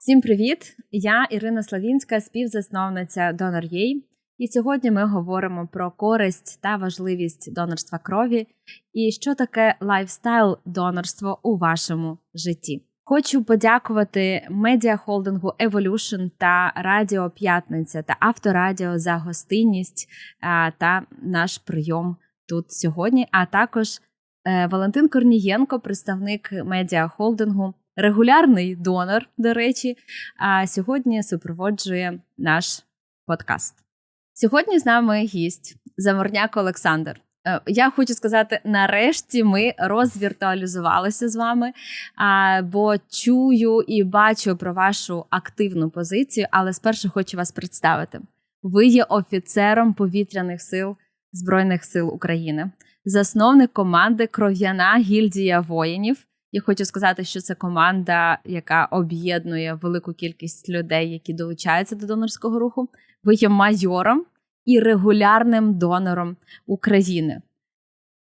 Всім привіт! Я Ірина Славінська, співзасновниця Donor.ua. І сьогодні ми говоримо про користь та важливість донорства крові і що таке лайфстайл донорство у вашому житті. Хочу подякувати медіахолдингу Evolution та Радіо П'ятниця та Авторадіо за гостинність та наш прийом тут сьогодні. А також е, Валентин Корнієнко, представник медіахолдингу, регулярний донор, до речі, а сьогодні супроводжує наш подкаст. Сьогодні з нами гість Заморняк Олександр. Е, Я хочу сказати, нарешті ми розвіртуалізувалися з вами, бо чую і бачу про вашу активну позицію, але спершу хочу вас представити. Ви є офіцером повітряних сил Збройних сил України, засновник команди Кров'яна гільдія воїнів. Я хочу сказати, що це команда, яка об'єднує велику кількість людей, які долучаються до донорського руху. Ви є майором і регулярним донором України.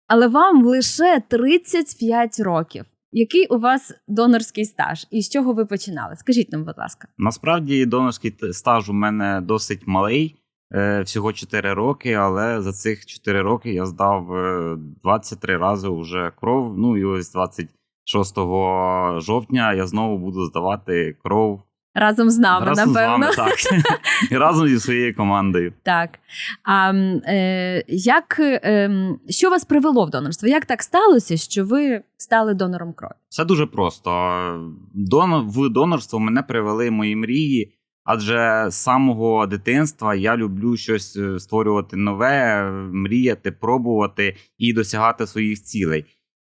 Але вам лише 35 років. Який у вас донорський стаж? І з чого ви починали? Скажіть нам, будь ласка. Насправді донорський стаж у мене досить малий, е, всього 4 роки, але за цих 4 роки я здав е, 23 рази вже кров. Ну і ось 26 жовтня я знову буду здавати кров Разом з нами, разом напевно. з вами, так. і разом зі своєю командою. Так. А е, як, е, що вас привело в донорство? Як так сталося, що ви стали донором крові? Все дуже просто. Донор, в донорство мене привели мої мрії, адже з самого дитинства я люблю щось е, створювати нове, мріяти, пробувати і досягати своїх цілей.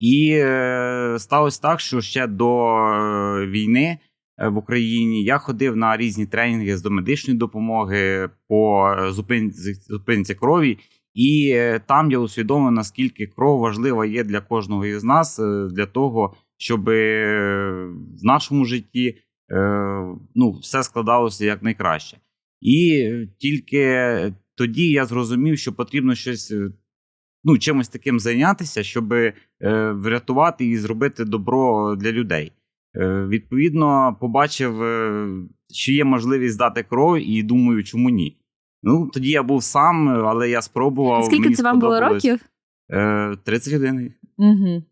І е, сталося так, що ще до е, війни е, в Україні я ходив на різні тренінги з домедичної допомоги по е, зупинці, зупинці крові. І е, там я усвідомив, наскільки кров важлива є для кожного із нас, е, для того, щоб е, в нашому житті е, ну, все складалося як найкраще. І е, тільки тоді я зрозумів, що потрібно щось ну, чимось таким зайнятися, щоб е, врятувати і зробити добро для людей. Е, відповідно, побачив, е, що є можливість здати кров, і думаю, чому ні. Ну, тоді я був сам, але я спробував. Скільки мені це вам було сподобалось. років? Е, 31. Угу.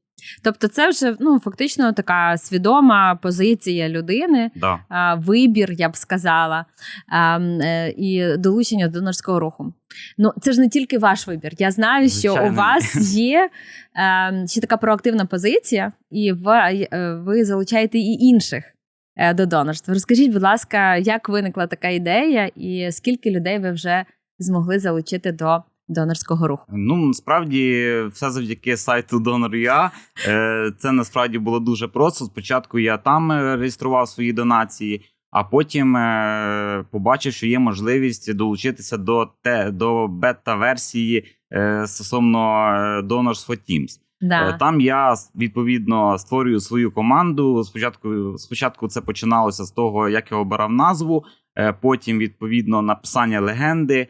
Тобто, це вже ну, фактично така свідома позиція людини, Да. вибір, я б сказала, е, і долучення до донорського руху. Ну, це ж не тільки ваш вибір. Я знаю, що Звичайно, у вас є е, ще така проактивна позиція, і ви, е, ви залучаєте і інших е, до донорства. Розкажіть, будь ласка, як виникла така ідея, і скільки людей ви вже змогли залучити до донорського руху? Ну, насправді, все завдяки сайту Donor.ua. Е, Це насправді було дуже просто. Спочатку я там е, реєстрував свої донації, а потім е, побачив, що є можливість долучитися до, те, до бета-версії е, стосовно Donors for Teams. Да. Там я відповідно створюю свою команду. Спочатку, спочатку це починалося з того, як я обирав назву, е, потім відповідно написання легенди,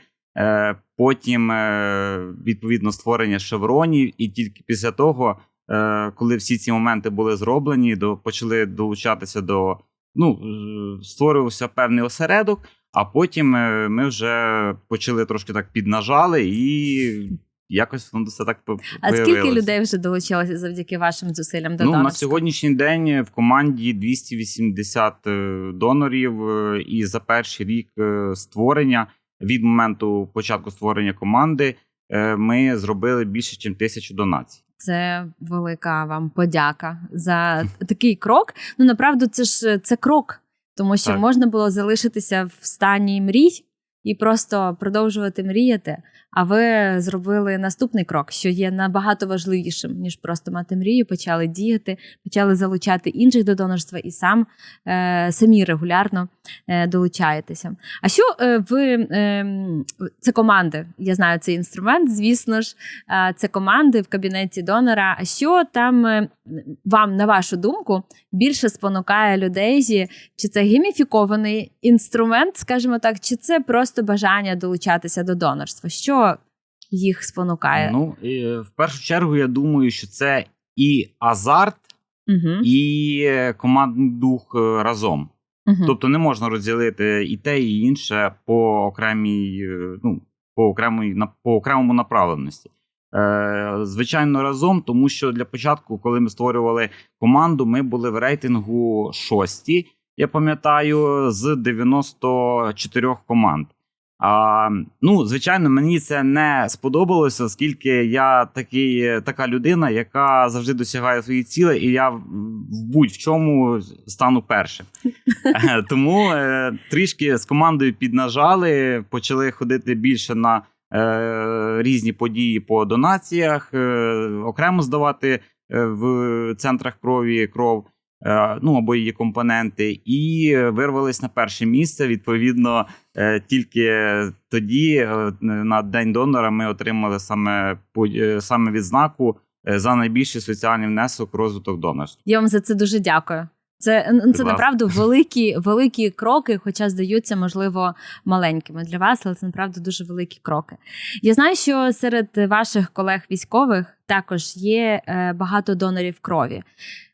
потім е, відповідно створення шевронів, і тільки після того, е, коли всі ці моменти були зроблені, до почали долучатися до ну е, створювався певний осередок. А потім е, ми вже почали трошки так піднажали, і якось воно все так А скільки людей вже долучилося завдяки вашим зусиллям до Ну, на сьогоднішній день в команді 280 е, донорів, е, і за перший рік е, створення від моменту початку створення команди е, ми зробили більше, ніж тисячу донацій. Це велика вам подяка за такий крок. Ну направду, це ж це крок, тому що Так. можна було залишитися в стані мрій і просто продовжувати мріяти. А ви зробили наступний крок, що є набагато важливішим ніж просто мати мрію. Почали діяти, почали залучати інших до донорства і сам е, самі регулярно долучаєтеся. А що е, ви е, це команди? Я знаю цей інструмент, звісно ж, е, це команди в кабінеті донора. А що там е, вам, на вашу думку, більше спонукає людей? Чи це гейміфікований інструмент, скажімо так, чи це просто бажання долучатися до донорства? Що їх спонукає? Ну, і, е, в першу чергу, я думаю, що це і азарт, і е, командний дух е, разом. Мгм. Тобто не можна розділити і те, і інше по окремій, е, ну, по окремій по окремому направленості. Е, звичайно, разом, тому що для початку, коли ми створювали команду, ми були в рейтингу шості, я пам'ятаю, з 94 команд. А, ну, звичайно, мені це не сподобалося, оскільки я такий, така людина, яка завжди досягає своїх цілей, і я в будь-чому стану першим. Е, Тому е, трішки з командою піднажали, почали ходити більше на е, різні події по донаціях, е, окремо здавати в центрах крові кров. Е, Ну або її компоненти, і вирвались на перше місце. Відповідно, е, тільки тоді, е, на день донора, ми отримали саме саме відзнаку за найбільший соціальний внесок розвиток донорства. Я вам за це дуже дякую. Це, це направду великі, великі кроки, хоча здаються, можливо, маленькими для вас, але це направду дуже великі кроки. Я знаю, що серед ваших колег військових також є е, багато донорів крові.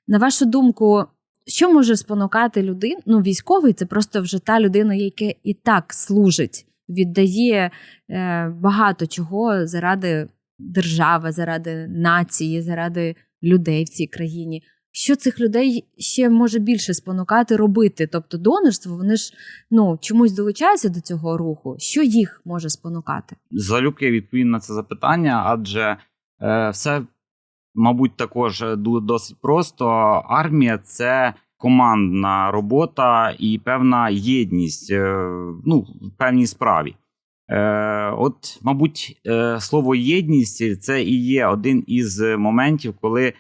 На вашу думку, що може спонукати людину? Ну, військовий це просто вже та людина, яка і так служить, віддає е, багато чого заради держави, заради нації, заради людей в цій країні. Що цих людей ще може більше спонукати робити? Тобто донорство, вони ж ну чомусь долучаються до цього руху. Що їх може спонукати? Залюбки відповім на це запитання, адже е, все, мабуть, також е, досить просто. Армія це командна робота і певна єдність е, ну, в певній справі. Е, от, мабуть, слово єдність це і є один із моментів, коли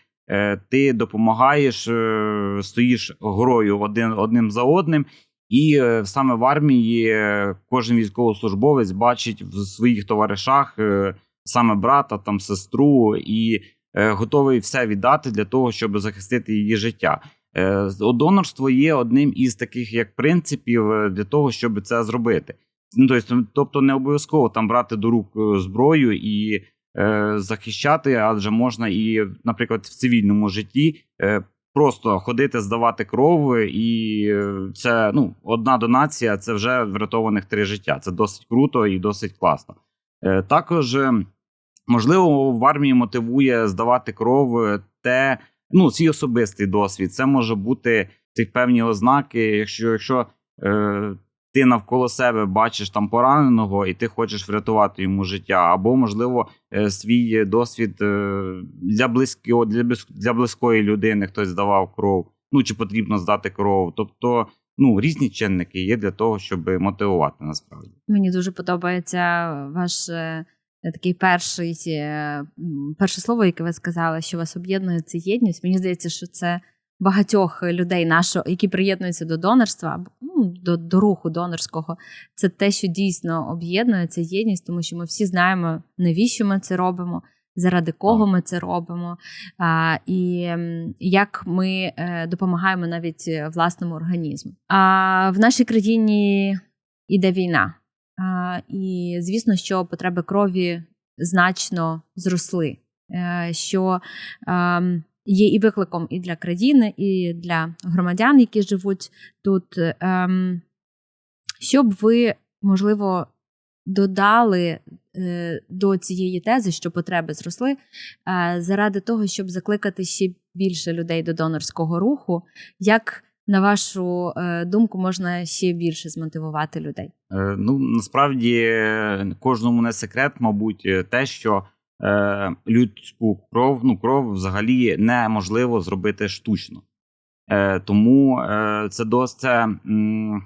ти допомагаєш, е, стоїш горою один, одним за одним. І е, саме в армії е, кожен військовослужбовець бачить в своїх товаришах е, саме брата, там сестру, і е, готовий все віддати для того, щоб захистити її життя. Е, Донорство є одним із таких як принципів е, для того, щоб це зробити. Ну, тобто, не обов'язково там брати до рук е, зброю і е, захищати, адже можна і, наприклад, в цивільному житті е, просто ходити, здавати кров, і е, це ну, одна донація це вже врятованих три життя. Це досить круто і досить класно. Е, Також, е, можливо, в армії мотивує здавати кров е, те, ну, свій особистий досвід. Це може бути певні ознаки, якщо, якщо е, ти навколо себе бачиш там пораненого, і ти хочеш врятувати йому життя, або, можливо, е, свій досвід е, для близького для, для близької людини хтось здавав кров, ну чи потрібно здати кров. Тобто, ну різні чинники є для того, щоб мотивувати насправді. Мені дуже подобається ваш е, такий перший перше слово, яке ви сказали, що вас об'єднує це єдність. Мені здається, що це багатьох людей, нашого, які приєднуються до донорства, ну, до, до руху донорського. Це те, що дійсно об'єднує це єдність, тому що ми всі знаємо, навіщо ми це робимо. Заради кого ми це робимо, а, і як ми е, допомагаємо навіть власному організму. А в нашій країні іде війна, а, і звісно, що потреби крові значно зросли, е, що є і викликом і для країни, і для громадян, які живуть тут. Ем, Щоб ви, можливо, додали е, до цієї тези, що потреби зросли, е, заради того, щоб закликати ще більше людей до донорського руху, як на вашу е, думку можна ще більше змотивувати людей? Ну насправді кожному не секрет, мабуть, те, що е, людську кров, ну кров взагалі неможливо зробити штучно. Е, тому е, це досить це, м,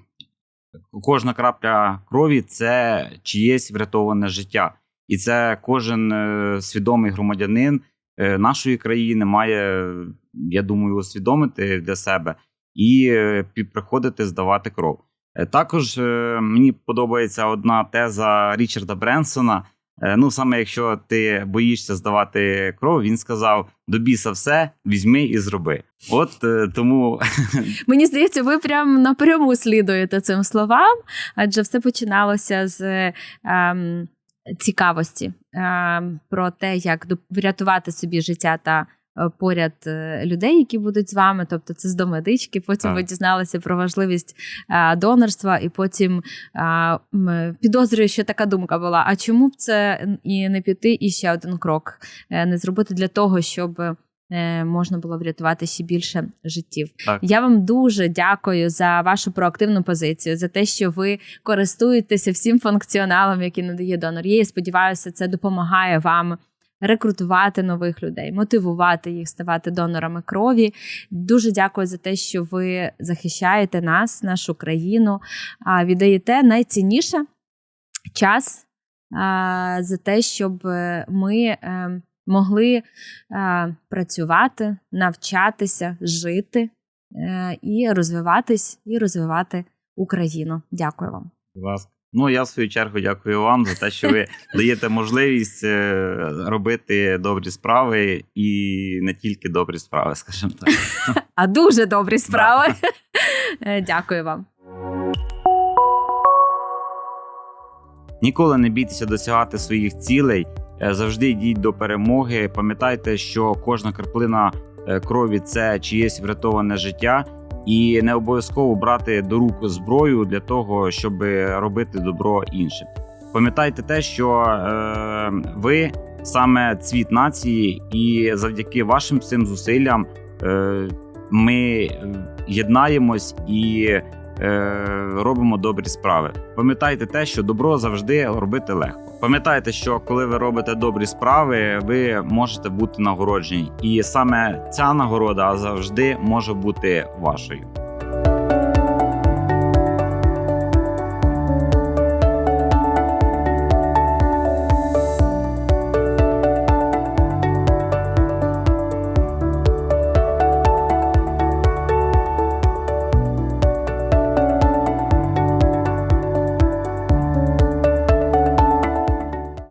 кожна крапля крові це чиєсь врятоване життя. І це кожен е, свідомий громадянин е, нашої країни має, я думаю, усвідомити для себе і е, приходити здавати кров. Е, Також е, мені подобається одна теза Річарда Бренсона. Е, Ну, саме якщо ти боїшся здавати кров, він сказав: до біса все, візьми і зроби. От е, тому Мені здається, ви прям напряму слідуєте цим словам, адже все починалося з ем, цікавості ем, про те, як врятувати собі життя та поряд е, людей, які будуть з вами. Тобто, це з домедички. Потім Так. ви дізналися про важливість е, донорства, і потім е, підозрюю, що така думка була: а чому б це і не піти і ще один крок е, не зробити для того, щоб. е, Можна було врятувати ще більше життів. Так. Я вам дуже дякую за вашу проактивну позицію, за те, що ви користуєтеся всім функціоналом, який надає донор. Я сподіваюся, це допомагає вам рекрутувати нових людей, мотивувати їх ставати донорами крові. Дуже дякую за те, що ви захищаєте нас, нашу країну, віддаєте найцінніше час за те, щоб е, ми е, могли е, працювати, навчатися, жити і розвиватись, і розвивати Україну. Дякую вам. Будь ласка. Ну, я в свою чергу дякую вам за те, що ви даєте можливість е, робити добрі справи і не тільки добрі справи, скажімо так. А дуже добрі справи. Е, Дякую вам. Ніколи не бійтеся досягати своїх цілей, е, завжди йдіть до перемоги. Пам'ятайте, що кожна краплина крові це чиєсь врятоване життя, і не обов'язково брати до рук зброю для того, щоб робити добро іншим. Пам'ятайте те, що е, ви саме цвіт нації, і завдяки вашим цим зусиллям е, ми е, єднаємось і е, робимо добрі справи. Пам'ятайте те, що добро завжди робити легко. Пам'ятайте, що коли ви робите добрі справи, ви можете бути нагороджені, і саме ця нагорода завжди може бути вашою.